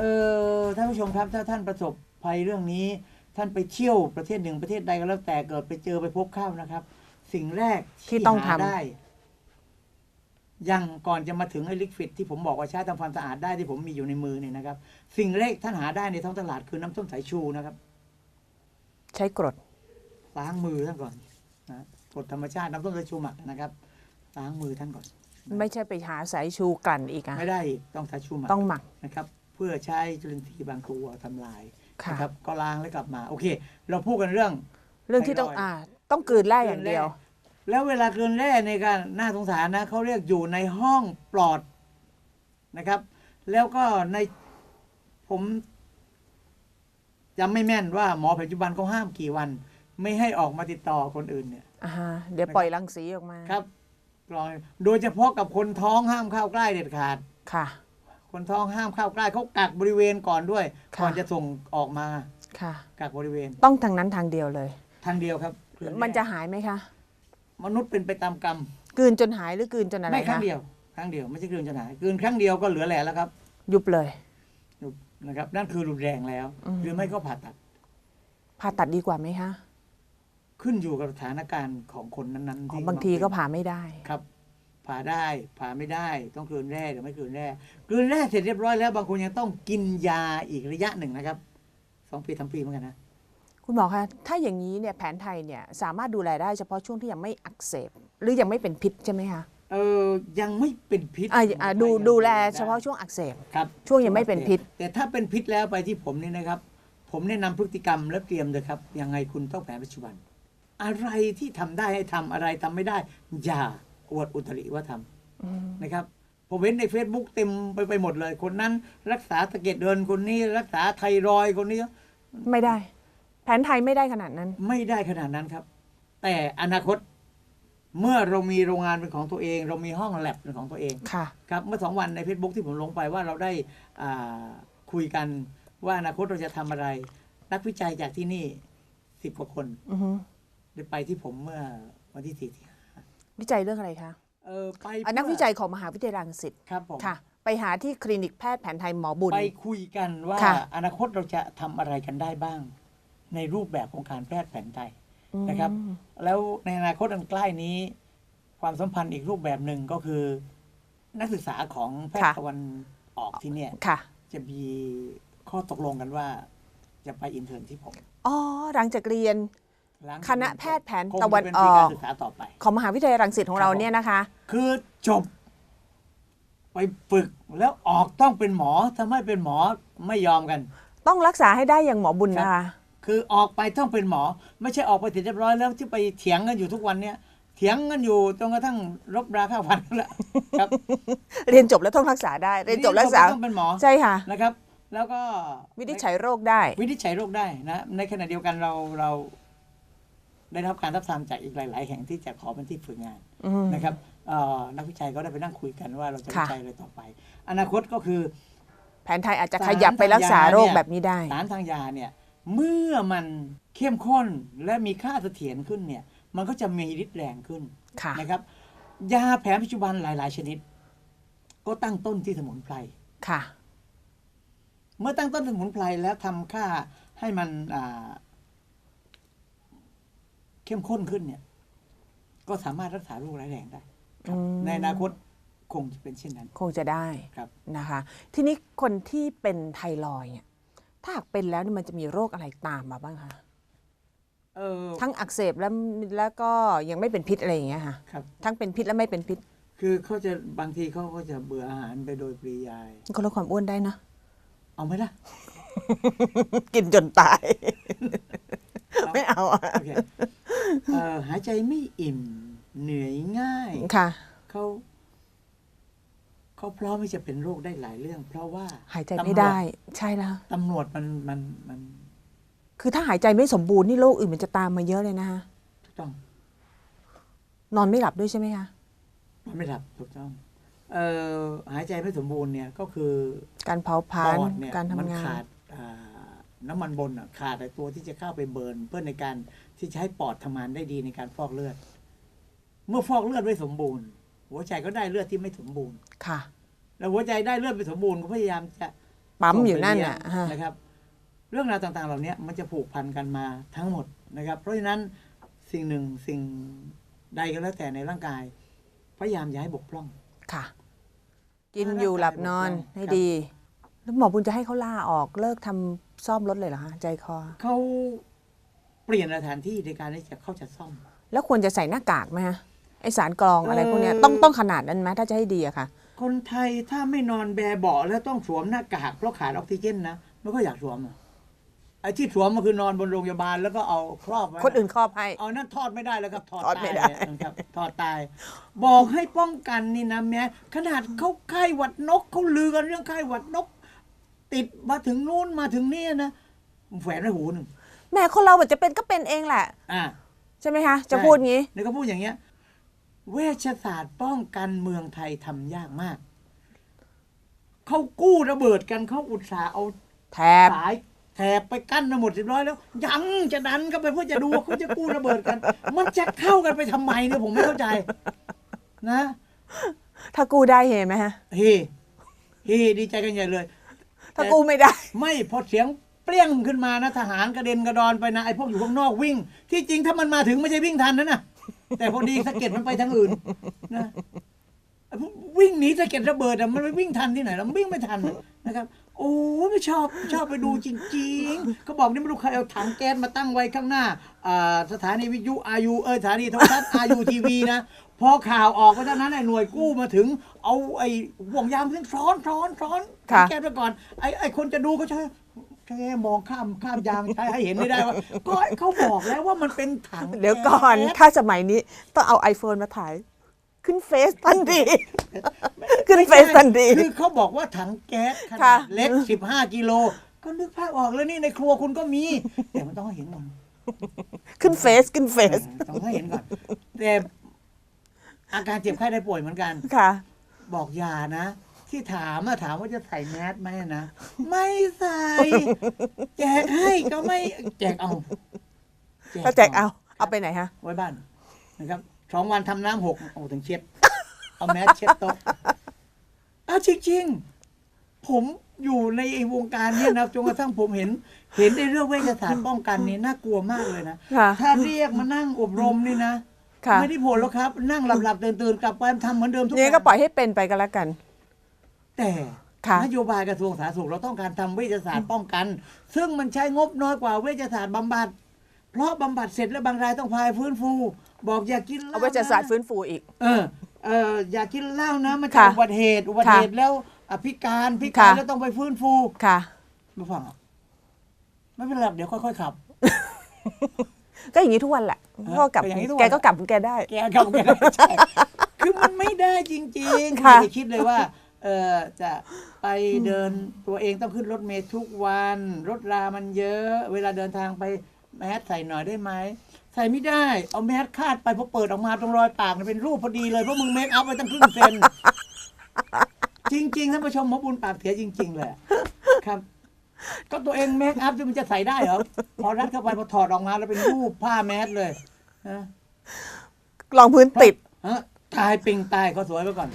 เออท่านผู้ชมครับถ้าท่านประสบภัยเรื่องนี้ ท่านไปเที่ยวประเทศหนึ่งประเทศใดก็แล้วแต่เกิดไปเจอไปพบเข้านะครับ สิ่งแรกที่ต้องหาทำ ได้ยังก่อนจะมาถึงไอ้ลิควิดที่ผมบอกว่าใช้ทำความสะอาดได้ที่ผมมีอยู่ในมือเนี่ยนะครับ สิ่งแรกท่านหาได้ในท้องตลาดคือน้ำส้มสายชูนะครับ ใช้กรด ล้างมือท่านก่อนนะกฎธรรมชาติน้ำส้มสายชูหมักนะครับล้างมือท่านก่อน ไม่ใช่ไปหาสายชูกลั่นอีกอะไม่ได้ต้องสายชูหมักต้องหมักนะครับเพื่อใช้จุลินทรีย์บางตัวทำลายค่ะนะครับก็ล้างแล้วกลับมา โอเค เราพูดกันเรื่อง เรื่องที่ต้องไทรอยด์อ่าต้องกลืนแร่อย่างเดียว แล้วเวลาเกินแร่ในการน่าสงสารนะเขาเรียกอยู่ในห้องปลอดนะครับ แล้วก็ในผมจำไม่แม่นว่าหมอปัจจุบันเขาห้ามกี่วัน ไม่ให้ออกมาติดต่อคนอื่นเนี่ย อ่าฮะเดี๋ยวปล่อยรังสีออกมาครับปล่อยโดยเฉพาะกับคนท้องห้ามเข้าใกล้เด็ดขาด ค่ะ คนท้องห้ามเข้าใกล้เขากักบริเวณก่อนด้วยค่ะก่อนจะส่งออกมาค่ะกักบริเวณต้องทางนั้นทางเดียวเลย ทางเดียวครับ มันจะหายไหมคะ มนุษย์เป็นไปตามกรรมกลืนจนหายหรือกลืนจนอะไรไม่ครั้คะงเดียวครั้งเดียวไม่ใช่คืนจนหายคืนครั้งเดียวก็เหลือแหล่แล้วครับ ยุบเลยนะครับ นั่นคือรุนแรงแล้วอืมหรือไม่ก็ผ่าตัด ผ่าตัดดีกว่าไหมคะขึ้นอยู่กับสถานการณ์ของคนนั้นๆอ๋อที่บางทีก็มเป็นผ่าไม่ได้ครับ ผ่าได้ผ่าไม่ได้ต้องกลืนแร่หรือไม่กลืนแร่กลืนแร่เสร็จเรียบร้อยแล้ว บางคนยังต้องกินยาอีกระยะหนึ่งนะครับสองปีสามปีเหมือนกันนะคุณหมอคะถ้าอย่างนี้เนี่ยแผนไทยเนี่ยสามารถดูแลได้เฉพาะช่วงที่ยังไม่อักเสบ หรือยังไม่เป็นพิษใช่ไหมคะเออยังไม่เป็นพิษอ่าอ่าดูยังดูแลได้เฉพาะช่วงอักเสบครับช่วงยังไม่เป็นพิษ แต่ถ้าเป็นพิษแล้วไปที่ผมนี่นะครับ ผมแนะนำพฤติกรรมและเตรียมเลยครับยังไงคุณต้องแผนปัจจุบัน อะไรที่ทำได้ให้ทำอะไรทำไม่ได้อย่า อวดอุตริว่าทำนะครับผมเห็นใน Facebook เต็มไปไปหมดเลย คนนั้นรักษาสะเก็ดเดินคนนี้รักษาไทรอยด์คนนี้ ไม่ได้ แผนไทยไม่ได้ขนาดนั้น ไม่ได้ขนาดนั้นครับ แต่อนาคตเมื่อเรามีโรงงานเป็นของตัวเอง เรามีห้องแลบเป็นของตัวเองค่ะครับเมื่อสองวันใน Facebook ที่ผมลงไปว่าเราได้อ่าคุยกันว่าอนาคตเราจะทำอะไร นักวิจัยจากที่นี่สิบกว่าคนอือฮึได้ไปที่ผมเมื่อวันที่สี่ที่ห้า วิจัยเรื่องอะไรคะเออไปอะนักวิจัยของมหาวิทยาลัยรังสิตครับผมค่ะ ไปหาที่คลินิกแพทย์แผนไทยหมอบุญ ไปคุยกันว่าค่ะ อนาคตเราจะทำอะไรกันได้บ้าง ในรูปแบบของการแพทย์แผนไทย นะครับ อืมแล้วในอนาคตอันใกล้นี้ ความสัมพันธ์อีกรูปแบบหนึ่งก็คือ นักศึกษาของแพทย์ตะวันออกที่เนี่ย ค่ะจะมีข้อตกลงกันว่า จะไปอินเทอร์นที่ผม อ๋อหลังจากเรียนหลัง คณะแพทย์แผนคงจตะวันเป็อปีอกการศึกษาต่อไปของมหาวิทยาลัยรังสิตของเราครับผมเนี่ยนะคะ คือจบ ไปฝึกแล้วออกต้องเป็นหมอถ้าไม่เป็นหมอไม่ยอมกัน ต้องรักษาให้ได้อย่างหมอบุญนะคะคือออกไปต้องเป็นหมอ ไม่ใช่ออกไปเสร็จเรียบร้อยแล้วที่ไปเถียงกันอยู่ทุกวันเนี้ยเถียงกันอยู่จนกระทั่งรบราข้าวฟันกันแล้วครับ เรียนจบแล้วต้องรักษาได้ เรียนจบรักษาต้องเป็นหมอใช่ค่ะนะครับ แล้วก็วินิจฉัยโรคได้ วินิจฉัยโรคได้นะในขณะเดียวกันเราเรา ได้รับการทับทามจากอีกหลาย ๆ แห่งที่จะขอเป็นที่ฝึกงานอืมนะครับเอ่อนักวิจัยก็ได้ไปนั่งคุยกันว่าเราจะวิค่ะจัยอะไรต่อไป อนาคตก็คือ แผนไทยอาจจะสารขยับไปรักษาโรคทางยาเนี่ยแบบนี้ได้สารทางยาเนี่ยเมื่อมันเข้มข้นและมีค่าเสถียรขึ้นเนี่ยมันก็จะมีฤทธิ์แรงขึ้นค่ะนะครับยาแผนปัจจุบันหลาย ๆ ชนิด ก็ตั้งต้นที่สมุนไพรค่ะ เมื่อตั้งต้นสมุนไพรแล้วทำค่าให้มันอ่า เข้มข้นขึ้นเนี่ย ก็สามารถรักษาโรคร้ายแรงได้ครับอืม ในอนาคตคงจะเป็นเช่นนั้น คงจะได้ครับ นะคะ ทีนี้คนที่เป็นไทรอยด์เนี่ยถ้าหากเป็นแล้วนี่มันจะมีโรคอะไรตามมาบ้างคะเออทั้งอักเสบแล้วแล้วก็ยังไม่เป็นพิษอะไรอย่างเงี้ยค่ะครับ ทั้งเป็นพิษและไม่เป็นพิษคือเขาจะบางทีเขาก็จะเบื่ออาหารไปโดยปริยาย ก็ลดความอ้วนได้นะ เอาไหมล่ะ กินจนตาย ไม่เอาอะโอเคเอ่อ หายใจไม่อิ่ม เหนื่อยง่ายค่ะเขาเขาพร้อมที่จะเป็นโรคได้หลายเรื่อง เพราะว่าหายใจไม่ได้ ใช่แล้วตำรวจมันมันมัน คือถ้าหายใจไม่สมบูรณ์นี่โรคอื่นมันจะตามมาเยอะเลยนะคะถูกต้อง นอนไม่หลับด้วยใช่ไหมคะมันไม่หลับถูกต้องเอ่อหายใจไม่สมบูรณ์เนี่ยก็คือ การเผาผปลาญอดเนี่ยการทำมันงาขานดอ่าน้ำมันบนอะขาดไอ้ตัวที่จะเข้าไปเบิร์นเพื่อในการ ที่จะให้ปอดทำงานได้ดีในการฟอกเลือด เมื่อฟอกเลือดไม่สมบูรณ์ หัวใจก็ได้เลือดที่ไม่สมบูรณ์ค่ะ แล้วหัวใจได้เลือดไม่สมบูรณ์ก็พยายามจะปั๊มส่งไปอยู่นั่นเลี้งน่ะฮะนะครับ เรื่องราวต่างๆ เหล่านี้มันจะผูกพันกันมาทั้งหมดนะครับ เพราะฉะนั้นสิ่งหนึ่งสิ่งใดก็แล้วแต่ในร่างกาย พยายามอย่าให้บกพร่องค่ะ กินถ้าอยู่หลับนอนร่างกายบกพร่องให้ครับดี แล้วหมอบุญจะให้เขาล่าออกเลิกทำซ่อมรถเลยเหรอคะใจคอเขาเปลี่ยนสถานที่ในการที่จะเข้าจะซ่อม แล้วควรจะใส่หน้ากากไหมฮะไอสารกรองอะไรเอ่อพวกเนี้ยต้องต้องขนาดนั้นไหมถ้าจะให้ดีอะค่ะ คนไทยถ้าไม่นอนแบเบาะแล้วต้องสวมหน้ากากเพราะขาดออกซิเจนนะไม่ก็อยากสวมอะไอ้ที่สวมมันคือนอนบนโรงพยาบาลแล้วก็เอาครอบไว้คนอื่นครอบให้เอานั่นทอดไม่ได้แล้วครับถอดถอดไม่ตายได้เลยนะครับถอดตาย บอกให้ป้องกันนี่นะแม้ขนาดเขาไข้หวัดนกเขาลือกันเรื่องไข้หวัดนก ติดมาถึงนู่นมาถึงนี่นะแฝนไว้หูหนึ่ง แหม่คนเราแบบจะเป็นก็เป็นเองแหละ อ่าใช่ไหมคะ จะพูดงี้ นี่ก็พูดอย่างเงี้ย เวชศาสตร์ป้องกันเมืองไทยทำยากมาก เขากู้ระเบิดกันเขาอุตส่าห์เอาแถบ สายแถบไปกั้นมาหมดเรียบร้อยแล้ว ยังจะดันก็ไปเพื่อจะดูว่าเขาจะกู้ระเบิดกัน มันจะเข้ากันไปทำไมเนี่ยผมไม่เข้าใจ นะ ถ้ากู้ได้เห็นไหมฮะ เฮ เฮดีใจกันใหญ่เลย ถ้ากู้ไม่ได้ ไม่พอเสียง เปรี้ยงขึ้นมานะทหารกระเด็นกระดอนไปนะไอ้พวกอยู่ข้างนอกวิ่ง ที่จริงถ้ามันมาถึงไม่ใช่วิ่งทันนะน่ะ แต่พอดีสะเก็ดมันไปทางอื่นนะไอ้พวกวิ่งหนีสะเก็ดระเบิดอะมันไม่วิ่งทันที่ไหนแล้วมันวิ่งไม่ทันนะครับ โอ้ยไม่ชอบชอบไปดูจริงๆเขาบอกนี่ไม่รู้ใครเอาถังแก๊สมาตั้งไว้ข้างหน้าอ่าสถานีวิทยุอายุเออสถานีโทรทัศน์อายุทีวีนะ พอข่าวออกก็เท่านั้นไอ้หน่วยกู้มาถึง เอาไอ้ห่วงยางเพิ่งซ้อนซ้อนซ้อนค่ะ แก้ไปก่อนไอ้ไอ้คนจะดูก็ใช่ แค่มองข้ามข้ามยางใช้ให้เห็นไม่ได้ว่าก็เขาบอกแล้วว่ามันเป็นถังเดี๋ยวก่อนแก๊สถ้าสมัยนี้ต้องเอา iPhone มาถ่าย ขึ้นเฟซทันทีขึ้นเฟซทันทีคือเขาบอกว่าถังแก๊สขนาค่ะดเล็ก15กิโลก็นึกภาพออกแล้วนี่ในครัวคุณก็มี แต่มันต้องให้เห็นก่อนขึ้นเฟซขึ้นเฟซเออต้องให้เห็นก่อนแต่อาการเจ็บไข้ได้ป่วยเหมือนกันค่ะ บอกอย่านะ ที่ถามอะถามว่าจะใส่แมสไหมนะ ไม่ใส่ แจกให้ก็ไม่แจกเอาก็แจกเอา เอาไปไหนฮะ ไว้บ้านนะครับสองวันทำน้ำหกโอ้ถึงเช็ด เอาแมสเช็ดโต๊ะอ้าวจริงๆ ผมอยู่ในไอ้วงการเนี้นะจนกระทั่งผมเห็น เห็นในเรื่องเวชศาสตร์ป้องกันนี่น่ากลัวมากเลยนะค่ะถ้าเรียกมานั่งอบรมนี่นะค่ะไม่ได้ผลแล้วครับ นั่งหลับๆตื่นๆกลับไปทำเหมือนเดิมทุกนี่อย่างก็ปล่อยให้เป็นไปก็แล้วกัน แต่ค่ะนโยบายกระทรวงสาธารณสุขเราต้องการทำเวชศาสตร์ป้องกัน ซึ่งมันใช้งบน้อยกว่าเวชศาสตร์บำบัด เพราะบำบัดเสร็จแล้วบางรายต้องพายฟื้นฟู บอกอย่ากินหล้เอาไว้จะศาสตร์ฟื้นฟูอีก เออเอออย่ากินเหล้านะมันจะค่ะอุบัติเหตุอุบัติเหตุแล้วอพิการพิการค่ะแล้วต้องไปฟื้นฟูค่ะไม่ฟังอะไม่เป็นไรเดี๋ยวค่อยๆขับ ก็อย่างนี้ทุกวันแหละเออก็กลับก็อย่างนี้ทุกวันแกก็กลับของแกได้ แกขับแกได้ใช่คือมันไม่ได้จริงๆค่ะไม่ได้คิดเลยว่า เออจะไปเดินตัวเองต้องขึ้นรถเมล์ทุกวัน รถรามันเยอะ เวลาเดินทางไปแมสใส่หน่อยได้ไหมใส่ไม่ได้ เอาแมสคาดไปพอเปิดออกมาตรงรอยปากมันเป็นรูปพอดีเลยเพราะมึงเมคอัพไปตั้งครึ่งเซนจริงๆท่านผู้ชมหมอบุญปากเสียจริง ๆ เลยอะครับ ก็ตัวเองเมคอัพจะมันจะใส่ได้เหรอพอรัดเข้าไปพอถอดออกมาแล้วเป็นรูปผ้าแมสเลยนะลองพื้นติดฮะตายปิงตายก็สวยไปก่อน